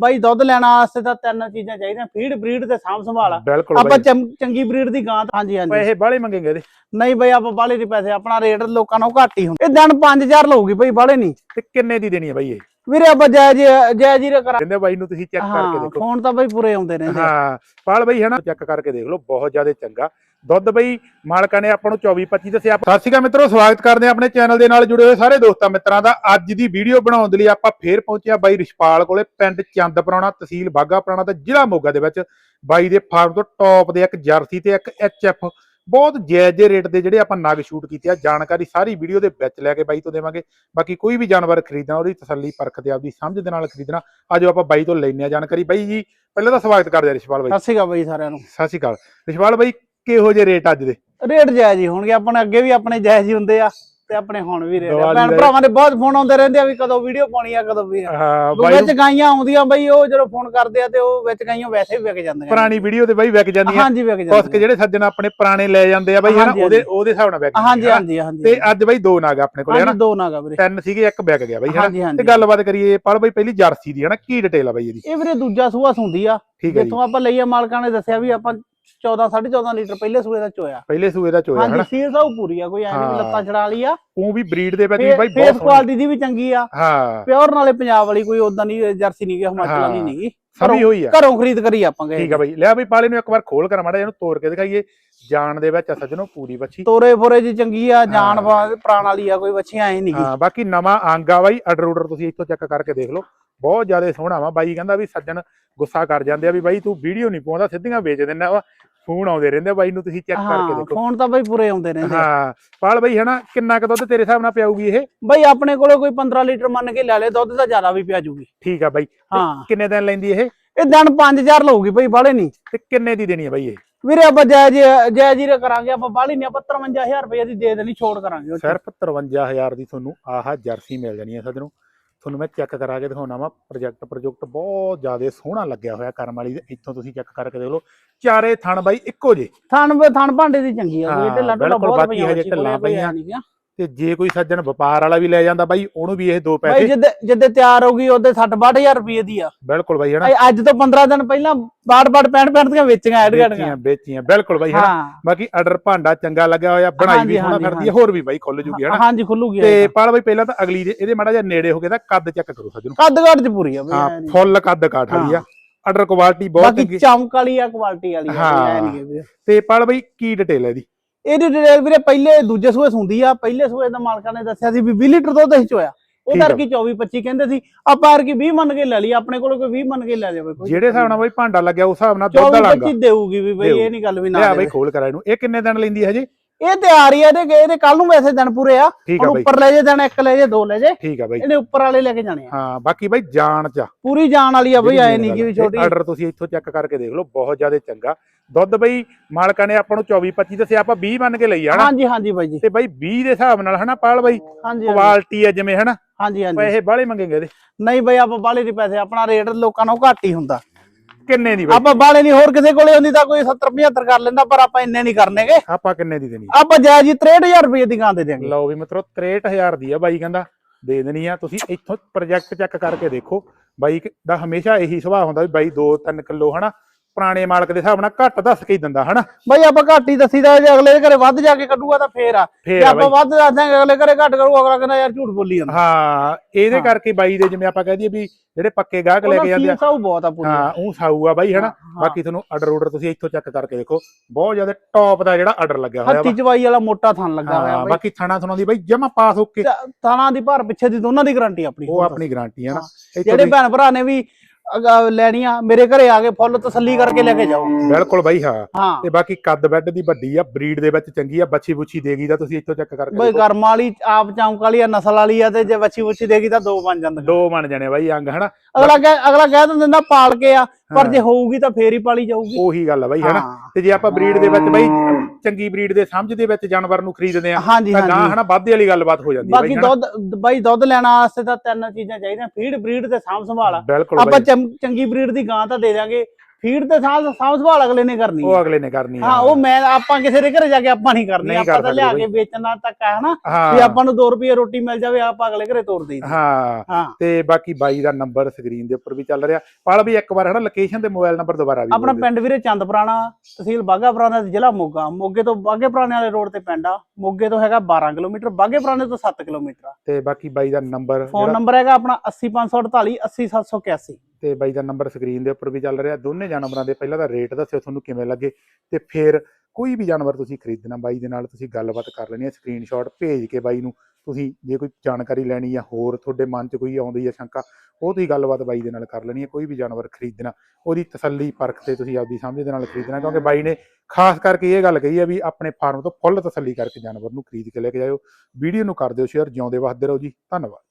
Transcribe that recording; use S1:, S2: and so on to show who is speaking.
S1: ਬਾਈ ਦੁੱਧ ਲੈਣ ਵਾਸਤੇ ਤਾਂ ਤਿੰਨ ਚੀਜ਼ਾਂ ਚਾਹੀਦੀਆਂ ਫੀਡ ਬਰੀਡ ਤੇ ਸਾਂਭ ਸੰਭਾਲ।
S2: ਬਿਲਕੁਲ
S1: ਆਪਾਂ ਚੰਗੀ ਬਰੀਡ ਦੀ ਗਾਂ ਹਾਂਜੀ ਹਾਂਜੀ।
S2: ਪੈਸੇ ਬਾਹਲੇ ਮੰਗेंगे ਇਹਦੇ।
S1: ਨਹੀਂ ਬਈ ਆਪਾਂ ਬਾਲੇ ਨਹੀਂ ਪੈਸੇ ਆਪਣਾ ਰੇਟ ਲੋਕਾਂ ਨੂੰ ਘੱਟ ਹੀ ਹੁੰਦਾ। ਇਹ ਦਿਨ 5000 ਲਊਗੀ ਬਈ ਬਾਲੇ ਨਹੀਂ।
S2: ਤੇ ਕਿੰਨੇ ਦੀ ਦੇਣੀ ਹੈ ਬਾਈ ਇਹ?
S1: ਵੀਰੇ ਆਪਾਂ ਜੈ ਜੀ ਜੈ ਜੀ ਕਰਾਂ
S2: ਕਹਿੰਦੇ ਬਾਈ ਨੂੰ ਤੁਸੀਂ ਚੈੱਕ ਕਰਕੇ
S1: ਹਾਂ
S2: ਦੇਖੋ।
S1: ਫੋਨ ਤਾਂ ਬਈ ਪੂਰੇ ਆਉਂਦੇ ਨੇ
S2: ਹਾਂ ਪਾਲ ਬਈ ਹਨਾ? ਚੈੱਕ ਕਰਕੇ ਦੇਖ ਲਓ ਬਹੁਤ ਜ਼ਿਆਦਾ ਚੰਗਾ। ਦੁੱਧ ਬਈ ਮਾਲਕਾਂ ਨੇ ਆਪਾਂ ਨੂੰ 24 25 ਦੱਸਿਆ। ਸਤਿ ਸ਼੍ਰੀ ਅਕਾਲ ਮਿੱਤਰੋ ਸਵਾਗਤ ਕਰਦੇ ਹਾਂ ਆਪਣੇ ਚੈਨਲ ਦੇ ਨਾਲ ਜੁੜੇ ਹੋਏ ਸਾਰੇ ਦੋਸਤਾਂ ਮਿੱਤਰਾਂ ਦਾ। ਅੱਜ ਦੀ ਵੀਡੀਓ ਬਣਾਉਣ ਦੇ ਲਈ ਆਪਾਂ ਫੇਰ ਪਹੁੰਚਿਆ ਬਾਈ ਰਿਸ਼ਪਾਲ ਕੋਲੇ ਪਿੰਡ ਚੰਦਪੁਰਾਣਾ ਤਹਿਸੀਲ ਬਾਗਾ ਪੁਰਾਣਾ ਤੇ ਜ਼ਿਲ੍ਹਾ ਮੋਗਾ ਦੇ ਵਿੱਚ। ਬਾਈ ਦੇ ਫਾਰਮ ਤੋਂ ਟੌਪ ਦੇ ਇੱਕ ਜਰਸੀ ਤੇ ਇੱਕ ਐਚਐਫ ਬਹੁਤ ਜਾਇਜ਼ ਜਿਹੇ ਰੇਟ ਦੇ ਜਿਹੜੇ ਆਪਾਂ ਨਗ ਸ਼ੂਟ ਕੀਤੇ ਆ। ਜਾਣਕਾਰੀ ਸਾਰੀ ਵੀਡੀਓ ਦੇ ਵਿੱਚ ਲੈ ਕੇ ਬਾਈ ਤੋਂ ਦੇਵਾਂਗੇ। ਬਾਕੀ ਕੋਈ ਵੀ ਜਾਨਵਰ ਖਰੀਦਣਾ ਉਹਦੀ ਤਸੱਲੀ ਪਰਖ ਤੇ ਆਪਦੀ ਸਮਝ ਦੇ ਨਾਲ ਖਰੀਦਣਾ ਆਜੋ ਆਪਾਂ ਬਾਈ ਤੋਂ ਲੈਣੇ ਆ ਜਾਣਕਾਰੀ। ਬਾਈ ਜੀ ਪਹਿਲਾਂ ਤਾਂ ਸਵਾਗਤ ਕਰਦੇ ਆ ਰਿਸ਼ਪਾਲ ਬਾਈ।
S1: ਸਤਿ ਸ਼੍ਰੀ ਅਕਾਲ ਬਈ ਸਾਰਿਆਂ ਨੂੰ।
S2: ਸਤਿ ਸ਼੍ਰੀ ਅਕਾਲ। ਰਿਸ਼ਪਾਲ ਬਾਈ ਕਿਹੋ ਜਿਹੇ ਰੇਟ ਅੱਜ ਦੇ?
S1: ਰੇਟ ਜਾਇਜ਼ ਹੀ ਹੋਣਗੇ ਆਪਣੇ ਅੱਗੇ ਵੀ ਆਪਣੇ ਜਾਇਜ਼ ਹੀ ਹੁੰਦੇ ਆ ਤੇ ਆਪਣੇ ਹੁਣ ਵੀ ਰੇਟ ਆ।
S2: ਦੀਵਾਲੀ
S1: ਭੈਣ
S2: ਦਾ-
S1: ਭਰਾਵਾਂ ਦੇ ਬਹੁਤ ਫੋਨ ਆਉਂਦੇ ਰਹਿੰਦੇ ਆ ਵੀ ਕਦੋਂ ਵੀਡੀਓ ਪਾਉਣੀ ਆ ਕਦੋਂ ਵੀ
S2: ਹਾਂ ਬਾਈ
S1: ਵਿੱਚ ਗਾਈਆਂ ਆਉਂਦੀਆਂ ਬਈ ਉਹ ਜਦੋਂ ਫੋਨ ਕਰਦੇ ਆ ਤੇ ਉਹ ਵਿੱਚ ਗਾਈਆਂ ਵੈਸੇ ਵੀ ਵਿਕ ਜਾਂਦੀਆਂ
S2: ਪੁਰਾਣੀ ਵੀਡੀਓ ਤੇ ਬਾਈ ਵਿਕ ਜਾਂਦੀਆਂ।
S1: ਹਾਂਜੀ ਵਿਕ
S2: ਕੁਛ ਕਿ
S1: ਜਾਂਦੀਆਂ।
S2: ਜਿਹੜੇ ਸੱਜਣ ਆਪਣੇ ਪੁਰਾਣੇ ਲੈ ਜਾਂਦੇ ਆ ਬਾਈ ਹਨਾ
S1: ਹਾਂਜੀ,
S2: ਉਹਦੇ
S1: ਹਾਂਜੀ।
S2: ਉਹਦੇ ਹਿਸਾਬ ਨਾਲ ਵਿਕ
S1: ਹਾਂਜੀ
S2: ਜਾਂਦੀਆਂ।
S1: ਹਾਂਜੀ ਹਾਂਜੀ।
S2: ਤੇ ਅੱਜ ਬਾਈ ਦੋ ਨਾਗ ਆਪਣੇ ਕੋਲੇ ਹਨਾ?
S1: ਹਾਂਜੀ ਦੋ ਨਾਗਾ ਵੀਰੇ।
S2: ਤਿੰਨ ਸੀਗੇ ਇੱਕ ਵਿਕ ਗਿਆ ਬਾਈ ਹਨਾ?
S1: ਹਾਂਜੀ
S2: ਤੇ
S1: ਹਾਂਜੀ
S2: ਗੱਲਬਾਤ ਕਰੀਏ ਪਲ ਬਾਈ ਪਹਿਲੀ ਜਰਸੀ ਦੀ ਹਨਾ? ਕੀ ਡਿਟੇਲ ਆ ਬਾਈ ਇਹਦੀ?
S1: ਇਹ ਵੀਰੇ ਦੂਜਾ ਸੂਆ ਸੁੰਦੀ ਆ।
S2: ਠੀਕ ਹੈ ਜੀ।
S1: ਜਿੱਥੋਂ ਆਪਾਂ ਲਈਏ ਮਾਲਕਾਂ ਨੇ ਦੱਸਿਆ ਵੀ ਆਪਾਂ 14 14.5 ਲੀਟਰ ਪਹਿਲੇ ਸੂਏ ਦਾ ਚੋਇਆ।
S2: ਪਹਿਲੇ ਸੂਏ ਦਾ ਚੋਇਆ
S1: ਹਾਂਜੀ
S2: ਹਨਾ?
S1: ਸੀਲ ਉਹ ਪੂਰੀ ਆ ਕੋਈ ਐ ਨਹੀਂ
S2: ਹਾਂ।
S1: ਲੱਤਾਂ ਛੜਾ ਲਈ ਆ
S2: ਉਹ ਵੀ ਬਰੀਡ ਦੇ ਵਿੱਚ ਵੀ ਬਾਈ
S1: ਫੇਸ
S2: ਬਹੁਤ ਸੋਹਣੀ।
S1: ਕੁਆਲਿਟੀ ਦੀ ਵੀ ਚੰਗੀ ਆ।
S2: ਹਾਂ।
S1: ਪਿਓਰ ਨਾਲੇ ਪੰਜਾਬ ਵਾਲੀ ਕੋਈ ਉਦਾਂ ਨਹੀਂ ਜਰਸੀ ਨਹੀਂ ਗੀ ਹਿਮਾਚਲ ਵਾਲੀ
S2: ਹਾਂ।
S1: ਨਹੀਂ ਗੀ।
S2: ਸਭੀ ਹੋਈ ਆ।
S1: ਘਰੋਂ ਖਰੀਦ ਕਰੀ ਆਪਾਂ ਗਏ।
S2: ਠੀਕ ਆ ਬਾਈ। ਲਿਆ ਬਈ ਪਾਲੇ ਨੂੰ ਇੱਕ ਵਾਰ ਖੋਲ ਕਰ ਮਾੜਾ ਜਿਹਾ ਇਹਨੂੰ ਤੋੜ ਕੇ ਦਿਖਾਈਏ। ਜਾਣ ਦੇ ਵਿੱਚ ਸੱਜਣੋ ਪੂਰੀ ਬੱਚੀ
S1: ਤੋਰੇ ਫੋਰੇ ਜੀ ਚੰਗੀ ਆ ਜਾਨ। ਵਾ- ਪ੍ਰਾਣ ਵਾਲੀ ਆ ਕੋਈ ਵੱਛੀਆਂ ਐ ਨਹੀਂ ਗੀ।
S2: ਹਾਂ ਬਾਕੀ ਨਵਾਂ ਅੰਗ ਆ ਬਾਈ ਆਰਡਰ ਆਰਡਰ ਤੁਸੀਂ ਇੱਥੋਂ ਚੈੱਕ ਕਰਕੇ ਦੇਖ ਲਓ। ਬਹੁਤ ਜ਼ਿਆਦਾ ਸੋਹਣਾ ਵਾ। ਬਾਈ ਕਹਿੰਦਾ ਵੀ ਸੱਜਣ ਗੁੱਸਾ ਕਰ ਜਾਂਦੇ ਆ ਵੀ ਬਾਈ ਤੂੰ ਵੀਡੀਓ ਨਹੀਂ ਪਾਉਂਦਾ ਸਿੱਧੀਆਂ ਵੇਚ ਦਿੰਦਾ ਵਾ। ਫੋਨ ਆਉਂਦੇ ਰਹਿੰਦੇ ਆ ਬਾਈ ਨੂੰ ਤੁਸੀਂ ਚੈੱਕ ਕਰਕੇ
S1: ਹਾਂ
S2: ਦੇਖੋ।
S1: ਫੋਨ ਤਾਂ ਬਈ ਪੂਰੇ ਆਉਂਦੇ ਰਹਿੰਦੇ ਆ।
S2: ਹਾਂ ਪਾਲ ਬਾਈ ਹਨਾ ਕਿੰਨਾ ਕੁ ਦੁੱਧ ਤੇਰੇ ਹਿਸਾਬ ਨਾਲ ਪਿਆਊਗੀ ਇਹ?
S1: ਬਈ ਆਪਣੇ ਕੋਲੇ ਕੋਈ 15 ਲੀਟਰ ਮੰਨ ਕੇ ਲੈ ਲੈ ਦੁੱਧ ਤਾਂ ਜ਼ਿਆਦਾ ਵੀ ਪਿਆ ਜੂਗੀ।
S2: ਠੀਕ ਆ ਬਾਈ।
S1: ਹਾਂ।
S2: ਕਿੰਨੇ ਦਿਨ ਲੈਂਦੀ ਇਹ?
S1: ਇਹ ਦਿਨ 5000 ਲਊਗੀ ਬਈ ਬਾਲੇ ਨਹੀਂ।
S2: ਤੇ ਕਿੰਨੇ ਦੀ ਦੇਣੀ ਆ ਬਾਈ ਇਹ?
S1: ਵੀਰੇ ਆਪਾਂ ਜੈ ਜੀ ਜੈ ਜੀ ਕਰਾਂਗੇ ਆਪਾਂ ਬਾਲੀ ਨਹੀਂ ਆਪਾਂ 53000 ਰੁਪਏ ਦੀ ਦੇ ਦੇਣੀ ਛੋੜ ਕਰਾਂਗੇ।
S2: ਸਿਰਫ 53000 ਦੀ ਤੁਹਾਨੂੰ ਆਹ ਜਰਸੀ ਮਿਲ ਜਾਣੀ ਹੈ ਸੱਜਣੋ। ਤੁਹਾਨੂੰ ਮੈਂ ਚੈੱਕ ਕਰਾ ਕੇ ਦਿਖਾਉਣਾ ਵਾ ਪ੍ਰੋਜੈਕਟ ਪ੍ਰੋਜੈਕਟ ਬਹੁਤ ਜ਼ਿਆਦਾ ਸੋਹਣਾ ਲੱਗਿਆ ਹੋਇਆ ਕਰਮ ਵਾਲੀ ਦੇ ਇੱਥੋਂ ਤੁਸੀਂ ਚੈੱਕ ਕਰਕੇ ਦੇਖ ਲਓ। ਚਾਰੇ ਥਣ ਬਾਈ ਇੱਕੋ ਜੇ
S1: ਥਣ ਥਣ ਭਾਂਡੇ ਦੀ ਚੰਗੀ ਆ ਢੁੱਲਾ
S2: ਬਿਲਕੁਲ,
S1: ਬਹੁਤ
S2: ਬਾਕੀ
S1: ਪਈਆਂ
S2: ਹਜੇ
S1: ਬੱਚੀ ਕੋਲੇ,
S2: ਢਿੱਲਾਂ ਪਈਆਂ। ਤੇ ਜੇ ਕੋਈ ਸੱਜਣ ਵਪਾਰ ਵਾਲਾ ਵੀ ਲੈ ਜਾਂਦਾ ਬਾਈ ਉਹਨੂੰ ਵੀ ਇਹ ਦੋ
S1: ਬਾਈ
S2: ਪੈਸੇ
S1: ਜਿੱਦੇ ਜਿੱਦੇ ਤਿਆਰ ਹੋਊਗੀ ਉਹਦੇ 60 62000 ਰੁਪਏ ਦੀ ਆ।
S2: ਬਿਲਕੁਲ ਬਾਈ ਹਨਾ?
S1: ਅੱਜ ਤੋਂ 15 ਦਿਨ ਪਹਿਲਾਂ ਬਾੜ ਬਾੜ ਪੈਣ ਪੈਣ ਦੀਆਂ ਵੇਚੀਆਂ ਐਡ ਗੜੀਆਂ
S2: ਵੇਚੀਆਂ ਬਿਲਕੁਲ ਬਾਈ ਹਨਾ? ਬਾਕੀ ਆਰਡਰ ਭਾਂਡਾ ਚੰਗਾ ਲੱਗਿਆ ਹੋਇਆ ਬਣਾਈ ਵੀ ਸੋਹਣਾ ਕਰਦੀ ਹੈ ਹੋਰ ਵੀ ਬਾਈ ਖੁੱਲ ਜੂਗੀ ਹਨਾ?
S1: ਹਾਂਜੀ ਖੁੱਲੂਗੀ
S2: ਤੇ ਪਾਲ ਬਾਈ ਪਹਿਲਾਂ ਤਾਂ ਅਗਲੀ ਇਹਦੇ ਮਾੜਾ ਜਿਹਾ ਨੇੜੇ ਹੋ ਗਿਆ ਤਾਂ ਕੱਦ ਚੈੱਕ ਕਰੋ ਸੱਜਣੋ।
S1: ਕੱਦ ਘੱਟ ਚ ਪੂਰੀ ਆ ਬਈ
S2: ਹਾਂ। ਫੁੱਲ ਕੱਦ ਕਾਠ ਵਾਲੀ ਆ। ਆਰਡਰ ਕੁਆਲਿਟੀ ਬਹੁਤ
S1: ਬਾਕੀ
S2: ਚੰਗੀ।
S1: ਚਮਕ ਵਾਲੀ ਆ ਕੁਆਲਿਟੀ ਵਾਲੀ ਆ
S2: ਤੇ ਪਾਲ ਬਾਈ ਕੀ ਡਿਟੇਲ ਹੈ ਇਹਦੀ?
S1: ਇਹਦੀ ਡਿਟੇਲ ਵੀਰੇ ਪਹਿਲੇ ਦੂਜੇ ਸੂਏ ਸੁੰਦੀ ਆ ਪਹਿਲੇ ਸੂਏ ਦਾ ਮਾਲਕਾਂ ਨੇ ਦੱਸਿਆ ਸੀ ਵੀ 20 ਲੀਟਰ ਦੁੱਧ ਅਸੀਂ ਚੋਇਆ ਉਹ
S2: ਠੀਕ ਆ।
S1: ਦਰ ਕੀ 24 25 ਕਹਿੰਦੇ ਸੀ ਆਪਾਂ ਕੀ 20 ਮੰਨ ਕੇ ਲੈ ਲਈ ਆਪਣੇ ਕੋਲ ਕੋਈ 20 ਮੰਨ ਕੇ ਲੈ ਜਾਵੇ ਕੋਈ
S2: ਜਿਹੜੇ ਹਿਸਾਬ ਨਾਲ ਬਾਈ ਭਾਂਡਾ ਲੱਗਿਆ ਉਸ ਹਿਸਾਬ ਨਾਲ ਦੁੱਧ
S1: 24
S2: ਲਾਂਗਾ
S1: 25 ਦੇਊਗੀ ਵੀ ਬਈ। ਇਹ ਨਹੀਂ ਗੱਲ ਵੀ ਨਾ
S2: ਲਿਆ ਬਾਈ। ਖੋਲ ਕਰਾ ਇਹਨੂੰ ਇਹ ਕਿੰਨੇ ਦਿਨ ਲੈਂਦੀ ਹੈ ਜੀ
S1: ਇਹ ਤਿਆਰ ਹੀ ਆ ਇਹਦੇ ਇਹਦੇ ਕੱਲ ਨੂੰ ਵੈਸੇ ਦਿਨ ਪੂਰੇ ਆ।
S2: ਠੀਕ
S1: ਹੁਣ
S2: ਆ ਬਾਈ।
S1: ਉੱਪਰ ਲੈ ਜੇ ਦਿਨ ਇੱਕ ਲੈ ਜੇ ਦੋ ਲੈ ਜੇ।
S2: ਠੀਕ ਆ ਬਾਈ।
S1: ਇਹਨੇ ਉੱਪਰ ਵਾਲੇ ਲੈ ਕੇ ਜਾਣੇ ਆ।
S2: ਹਾਂ ਬਾਕੀ ਬਾਈ ਜਾਣ ਚ
S1: ਪੂਰੀ ਜਾਣ ਵਾਲੀ ਆ ਬਈ ਐ ਨਹੀਂ ਕਿ ਵੀ ਛੋਟੀ।
S2: ਆਰਡਰ ਤੁਸੀਂ ਇੱਥੋਂ ਚੈੱਕ ਕਰਕੇ ਦੇਖ ਲਓ ਬਹੁਤ ਜ਼ਿਆਦਾ ਚੰਗਾ। ਦੁੱਧ ਬਈ ਮਾਲਕਾਂ ਨੇ ਆਪਾਂ ਨੂੰ 24 25 ਦੱਸਿਆ ਆਪਾਂ 20 ਮੰਨ ਕੇ ਲਈ ਹਨਾ?
S1: ਹਾਂਜੀ ਹਾਂਜੀ ਬਾਈ ਜੀ।
S2: ਤੇ ਬਾਈ 20 ਦੇ ਹਿਸਾਬ ਨਾਲ ਹਨਾ ਪਾਲ ਬਾਈ?
S1: ਹਾਂਜੀ ਹਾਂਜੀ।
S2: ਕੁਆਲਿਟੀ ਹੈ ਜਿਵੇਂ ਹਨਾ?
S1: ਹਾਂਜੀ ਹਾਂਜੀ।
S2: ਪੈਸੇ ਬਾਹਲੇ ਇਹਦੇ।
S1: ਨਹੀਂ ਬਈ ਆਪਾਂ ਬਾਲੇ ਨਹੀਂ ਪੈਸੇ ਆਪਣਾ ਰੇਟ ਲੋਕਾਂ ਨੂੰ ਘੱਟ ਹੀ ਹੁੰਦਾ।
S2: ਕਿੰਨੇ ਦੀ ਬਾਈ?
S1: ਆਪਾਂ ਬਾਲੇ ਨਹੀਂ ਹੋਰ ਕਿਸੇ ਕੋਲੇ ਹੁੰਦੀ ਤਾਂ ਕੋਈ 70 75 ਕਰ ਲੈਂਦਾ ਪਰ ਆਪਾਂ ਇੰਨੇ ਨਹੀਂ ਕਰਨੇਗੇ।
S2: ਆਪਾਂ ਕਿੰਨੇ ਦੀ ਦੇਣੀ?
S1: ਆਪਾਂ ਜਾਇਜ਼ ਜੀ 63000 ਰੁਪਏ ਦੀ ਗਾਂ ਦੇ ਦੇਾਂਗੇ
S2: ਲਓ ਵੀ ਮਿੱਤਰੋ 63000 ਦੀ ਆ ਬਾਈ ਕਹਿੰਦਾ ਦੇ ਦੇਣੀ ਆ। ਤੁਸੀਂ ਇੱਥੋਂ ਪ੍ਰੋਜੈਕਟ ਚੈੱਕ ਕਰਕੇ ਦੇਖੋ। ਬਾਈ ਦਾ ਹਮੇਸ਼ਾ ਇਹੀ ਸੁਭਾਅ ਹੁੰਦਾ ਵੀ ਬਾਈ 2-3 ਕਿਲੋ ਹਨਾ? ਪੁਰਾਣੇ ਮਾਲਕ ਦੇ ਹਿਸਾਬ ਨਾਲ ਘੱਟ ਦੱਸ ਕੇ ਹੀ ਦਿੰਦਾ ਹਨਾ?
S1: ਬਈ ਆਪਾਂ ਘੱਟ ਹੀ ਦੱਸੀਦਾ ਜੇ ਅਗਲੇ ਦੇ ਘਰੇ ਵੱਧ ਜਾ ਕੇ ਕੱਢੂਗਾ ਤਾਂ ਫੇਰ ਆ।
S2: ਫੇਰ
S1: ਜੇ
S2: ਆ
S1: ਆਪਾਂ
S2: ਬਾਈ।
S1: ਵੱਧ ਦੱਸ ਦਾਂਗੇ ਅਗਲੇ ਘਰੇ ਘੱਟ ਕਰੂਗਾ ਅਗਲਾ ਕਹਿੰਦਾ ਯਾਰ ਝੂਠ ਬੋਲੀ ਜਾਂਦਾ।
S2: ਹਾਂ ਇਹਦੇ
S1: ਹਾਂ।
S2: ਕਰਕੇ ਬਾਈ ਦੇ ਜਿਵੇਂ ਆਪਾਂ ਕਹਿ ਦਈਏ ਵੀ ਜਿਹੜੇ ਪੱਕੇ ਗਾਹਕ ਲੈ
S1: ਉਹਦਾ
S2: ਕੇ ਜਾਂਦੇ ਆ
S1: ਉਹ ਬਹੁਤ ਆ ਪੂਰੀ।
S2: ਹਾਂ ਉਹ ਸਾਊ ਆ ਬਾਈ ਹਨਾ?
S1: ਹਾਂ।
S2: ਬਾਕੀ ਤੁਹਾਨੂੰ ਆਰਡਰ ਆਰਡਰ ਤੁਸੀਂ ਇੱਥੋਂ ਚੈੱਕ ਕਰਕੇ ਦੇਖੋ। ਬਹੁਤ ਜ਼ਿਆਦਾ ਟੌਪ ਦਾ ਜਿਹੜਾ ਆਰਡਰ ਲੱਗਿਆ ਹੋਇਆ ਵਾ।
S1: ਹੱਥੀ ਚਵਾਈ ਵਾਲਾ ਮੋਟਾ ਥਣ ਲੱਗਾ ਹੋਇਆ ਬਈ।
S2: ਬਾਕੀ ਥਾਣਾ ਥੁਣਾ ਦੀ ਬਾਈ ਜਮਾ ਪਾਸ ਹੋ ਕੇ
S1: ਥਾਣਾ ਦੀ ਭਾਰ ਪਿੱਛੇ ਦੀ ਦੋਨਾਂ ਦੀ ਗਾਰੰਟੀ ਆਪਣੀ
S2: ਉਹ ਆਪਣੀ ਗਾਰੰਟੀ ਹੈ ਨਾ। ਇੱਥੋਂ
S1: ਜਿਹੜੇ
S2: ਦੀ-
S1: ਭੈਣ ਭਰਾ ਨੇ ਵੀ ਅਗਾ ਲੈਣੀਆਂ ਮੇਰੇ ਘਰੇ ਆ ਕੇ ਫੁੱਲ ਤਸੱਲੀ ਕਰਕੇ ਲੈ ਕੇ ਜਾਓ।
S2: ਬਿਲਕੁਲ ਬਾਈ ਹਾਂ।
S1: ਹਾਂ।
S2: ਤੇ ਬਾਕੀ ਕੱਦ ਬੈੱਡ ਦੀ ਵੱਡੀ ਆ ਬਰੀਡ ਦੇ ਵਿੱਚ ਚੰਗੀ ਆ ਬੱਚੀ ਬੁੱਚੀ ਦੇਗੀ ਤਾਂ ਤੁਸੀਂ ਇੱਥੋਂ ਚੈੱਕ ਕਰਕੇ
S1: ਬਈ
S2: ਦੇਖੋ।
S1: ਕਰਮ ਵਾਲੀ ਆਪ ਚੌਂਕ ਵਾਲੀ ਆ ਨਸਲ ਵਾਲੀ ਆ ਤੇ ਜੇ ਬੱਚੀ ਬੁੱਚੀ ਦੇਗੀ ਤਾਂ ਦੋ ਬਣ ਜਾਂਦੇ
S2: ਦੋ ਬਣ ਜਾਣੇ ਬਾਈ ਅੰਗ ਹਨਾ?
S1: ਅਗਲਾ ਕਹਿ ਅਗਲਾ ਕਹਿ ਤਾਂ ਦਿੰਦਾ ਪਾਲ ਕੇ ਆ ਪਰ
S2: ਹਾਂ।
S1: ਜੇ ਹੋਊਗੀ ਤਾਂ ਫੇਰ ਹੀ ਪਾਲੀ ਜਾਊਗੀ।
S2: ਉਹੀ ਗੱਲ ਆ ਬਾਈ ਹਨਾ?
S1: ਹਾਂ।
S2: ਤੇ ਜੇ ਆਪਾਂ ਬਰੀਡ ਦੇ ਵਿੱਚ ਬਾਈ ਚੰਗੀ ਬਰੀਡ ਦੇ ਸਮਝ ਦੇ ਵਿੱਚ ਜਾਨਵਰ ਨੂੰ ਖਰੀਦਦੇ ਆ
S1: ਹਾਂਜੀ
S2: ਤਾਂ ਗਾਂ
S1: ਹਾਂਜੀ।
S2: ਹਨਾ ਵਾਧੇ ਵਾਲੀ ਗੱਲਬਾਤ ਹੋ ਜਾਂਦੀ ਹੈ
S1: ਬਾਕੀ
S2: ਹਨਾ?
S1: ਦੁੱਧ ਬਾਈ ਦੁੱਧ ਲੈਣ ਵਾਸਤੇ ਤਾਂ ਤਿੰਨ ਚੀਜ਼ਾਂ ਚਾਹੀਦੀਆਂ ਫੀਡ ਬਰੀਡ ਤੇ ਸਾਂਭ ਸੰਭਾਲ
S2: ਬਿਲਕੁਲ
S1: ਆਪਾਂ
S2: ਬਾਈ।
S1: ਚੰ- ਚੰਗੀ ਬਰੀਡ ਦੀ ਗਾਂ ਤਾਂ ਦੇ ਦਾਂਗੇ ਫੀਡ ਤੇ ਸਾਂਭ ਸਾਂਭ ਸੰਭਾਲ ਅਗਲੇ ਨੇ ਕਰਨੀ
S2: ਉਹ। ਅਗਲੇ ਨੇ ਕਰਨੀ
S1: ਹਾਂ ਉਹ ਮੈਂ ਆਪਾਂ ਕਿਸੇ ਦੇ ਘਰੇ ਜਾ ਕੇ ਆਪਾਂ ਨਹੀਂ ਕਰਨੀ।
S2: ਨਹੀਂ
S1: ਆਪਾਂ
S2: ਕਰ
S1: ਤਾਂ ਲਿਆ
S2: ਸਕਦੇ
S1: ਕੇ ਵੇਚਣਾ ਤੱਕ ਹੈ
S2: ਹਾਂ
S1: ਵੀ ਆਪਾਂ ਨੂੰ 2 ਰੁਪਏ ਰੋਟੀ ਮਿਲ ਜਾਵੇ ਆਪਾਂ ਅਗਲੇ ਘਰੇ ਤੋਰ ਦੇਈਦੀ
S2: ਹਾਂ
S1: ਹਾਂ।
S2: ਤੇ ਬਾਕੀ ਬਾਈ ਦਾ ਨੰਬਰ ਸਕਰੀਨ ਦੇ ਉੱਪਰ ਵੀ ਚੱਲ ਰਿਹਾ। ਪਾਲ ਵੀ ਇੱਕ ਵਾਰ ਹਨਾ ਲੋਕੇਸ਼ਨ ਤੇ ਮੋਬਾਈਲ ਨੰਬਰ ਦੁਬਾਰਾ ਵੀ
S1: ਆਪਣਾ
S2: ਬੋਲ ਦਿਓ।
S1: ਪਿੰਡ ਵੀਰੇ ਚੰਦ ਪੁਰਾਣਾ ਤਹਿਸੀਲ ਬਾਗਾ ਪੁਰਾਣਾ ਤੇ ਜ਼ਿਲ੍ਹਾ ਮੋਗਾ। ਮੋਗੇ ਤੋਂ ਬਾਗੇ ਪੁਰਾਣੇ ਵਾਲੇ ਰੋਡ ਤੇ ਪਿੰਡ ਆ। ਮੋਗੇ ਤੋਂ ਹੈਗਾ 12 ਕਿਲੋਮੀਟਰ ਬਾਗੇ ਪੁਰਾਣੇ ਤੋਂ 7 ਕਿਲੋਮੀਟਰ ਆ।
S2: ਤੇ ਬਾਕੀ ਬਾਈ ਦਾ ਨੰਬਰ
S1: ਫੋਨ ਨੰਬਰ ਹੈਗਾ ਆਪਣਾ 80548 80781
S2: ਤੇ ਬਾਈ ਦਾ ਨੰਬਰ ਸਕਰੀਨ ਦੇ ਉੱਪਰ ਵੀ ਚੱਲ ਰਿਹਾ। ਦੋਨੇ ਜਾਨਵਰਾਂ ਦੇ ਪਹਿਲਾਂ ਤਾਂ ਰੇਟ ਦੱਸਿਓ ਤੁਹਾਨੂੰ ਕਿਵੇਂ ਲੱਗੇ ਤੇ ਫਿਰ ਕੋਈ ਵੀ ਜਾਨਵਰ ਤੁਸੀਂ ਖਰੀਦਣਾ ਬਾਈ ਦੇ ਨਾਲ, ਤੁਸੀਂ ਗੱਲਬਾਤ ਕਰ ਲੈਣੀ ਹੈ ਸਕਰੀਨਸ਼ਾਟ ਭੇਜ ਕੇ ਬਾਈ ਨੂੰ। ਤੁਸੀਂ ਜੇ ਕੋਈ ਜਾਣਕਾਰੀ ਲੈਣੀ ਜਾਂ ਹੋਰ ਤੁਹਾਡੇ ਮਨ 'ਚ ਕੋਈ ਆਉਂਦੀ ਹੈ ਸ਼ੰਕਾ, ਉਹ ਤੁਸੀਂ ਗੱਲਬਾਤ ਬਾਈ ਦੇ ਨਾਲ ਕਰ ਲੈਣੀ ਹੈ, ਕੋਈ ਵੀ ਜਾਨਵਰ ਖਰੀਦਣਾ। ਉਹਦੀ ਤਸੱਲੀ ਪਰਖ ਤੇ ਤੁਸੀਂ ਆਪਦੀ ਸਮਝ ਦੇ ਨਾਲ ਖਰੀਦਣਾ, ਕਿਉਂਕਿ ਬਾਈ ਨੇ ਖਾਸ ਕਰਕੇ ਇਹ ਗੱਲ ਕਹੀ ਹੈ ਵੀ ਆਪਣੇ ਫਾਰਮ ਤੋਂ ਫੁੱਲ ਤਸੱਲੀ ਕਰਕੇ ਜਾਨਵਰ ਨੂੰ ਖਰੀਦ ਕੇ ਲੈ ਕੇ ਜਾਇਓ। ਵੀਡੀਓ ਨੂੰ ਕਰ ਦਿਓ ਸ਼ੇਅਰ ਜਿਉਂਦੇ ਵਸਦੇ ਰਹੋ ਜੀ, ਧੰਨਵਾਦ।